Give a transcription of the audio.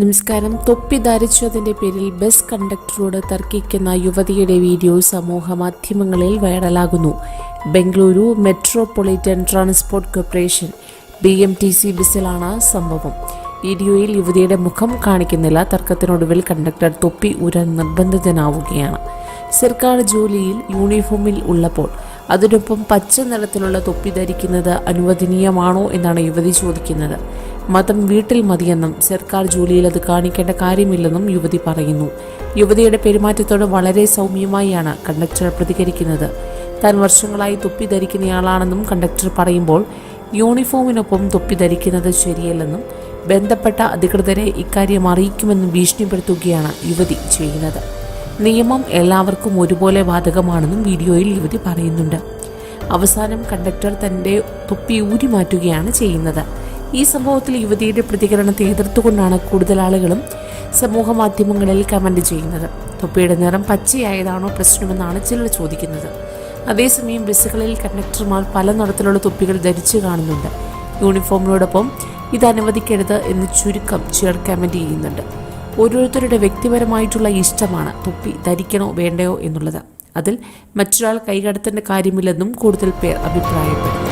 നമസ്കാരം. തൊപ്പി ധരിച്ചതിന്റെ പേരിൽ ബസ് കണ്ടക്ടറോട് തർക്കിക്കുന്ന യുവതിയുടെ വീഡിയോ സമൂഹ മാധ്യമങ്ങളിൽ വൈറലാകുന്നു. Bengaluru metropolitan transport corporation B M T C ബസ്സിലാണ് സംഭവം. വീഡിയോയിൽ യുവതിയുടെ മുഖം കാണിക്കുന്നില്ല. തർക്കത്തിനൊടുവിൽ കണ്ടക്ടർ തൊപ്പി ഉരാൻ നിർബന്ധിതനാവുകയാണ്. സർക്കാർ ജോലിയിൽ യൂണിഫോമിൽ ഉള്ളപ്പോൾ അതിനൊപ്പം പച്ച നിറത്തിലുള്ള തൊപ്പി ധരിക്കുന്നത് അനുവദനീയമാണോ എന്നാണ് യുവതി ചോദിക്കുന്നത്. മതം വീട്ടിൽ മതിയെന്നും സർക്കാർ ജോലിയിൽ അത് കാണിക്കേണ്ട കാര്യമില്ലെന്നും യുവതി പറയുന്നു. യുവതിയുടെ പെരുമാറ്റത്തോട് വളരെ സൗമ്യമായാണ് കണ്ടക്ടർ പ്രതികരിക്കുന്നത്. താൻ വർഷങ്ങളായി തൊപ്പി ധരിക്കുന്നയാളാണെന്നും കണ്ടക്ടർ പറയുമ്പോൾ യൂണിഫോമിനൊപ്പം തൊപ്പി ധരിക്കുന്നത് ശരിയല്ലെന്നും ബന്ധപ്പെട്ട അധികൃതരെ ഇക്കാര്യം അറിയിക്കുമെന്നും ഭീഷണിപ്പെടുത്തുകയാണ് യുവതി ചെയ്യുന്നത്. നിയമം എല്ലാവർക്കും ഒരുപോലെ ബാധകമാണെന്നും വീഡിയോയിൽ യുവതി പറയുന്നുണ്ട്. അവസാനം കണ്ടക്ടർ തന്റെ തൊപ്പി ഊരി മാറ്റുകയാണ് ചെയ്യുന്നത്. ഈ സംഭവത്തിൽ യുവതിയുടെ പ്രതികരണത്തെ എതിർത്തുകൊണ്ടാണ് കൂടുതൽ ആളുകളും സമൂഹ മാധ്യമങ്ങളിൽ കമന്റ് ചെയ്യുന്നത്. തൊപ്പിയുടെ നിറം പച്ചയായതാണോ പ്രശ്നമെന്നാണ് ചിലർ ചോദിക്കുന്നത്. അതേസമയം ബസ്സുകളിൽ കണ്ടക്ടർമാർ പല നിറത്തിലുള്ള തൊപ്പികൾ ധരിച്ചു കാണുന്നുണ്ട്. യൂണിഫോമിനോടൊപ്പം ഇത് അനുവദിക്കരുത് എന്ന് ചുരുക്കം ചിലർ കമന്റ് ചെയ്യുന്നുണ്ട്. ഓരോരുത്തരുടെ വ്യക്തിപരമായിട്ടുള്ള ഇഷ്ടമാണ് തൊപ്പി ധരിക്കണോ വേണ്ടയോ എന്നുള്ളത്. അതിൽ മറ്റൊരാൾ കൈകടത്തേണ്ട കാര്യമില്ലെന്നും കൂടുതൽ പേർ അഭിപ്രായപ്പെടുന്നു.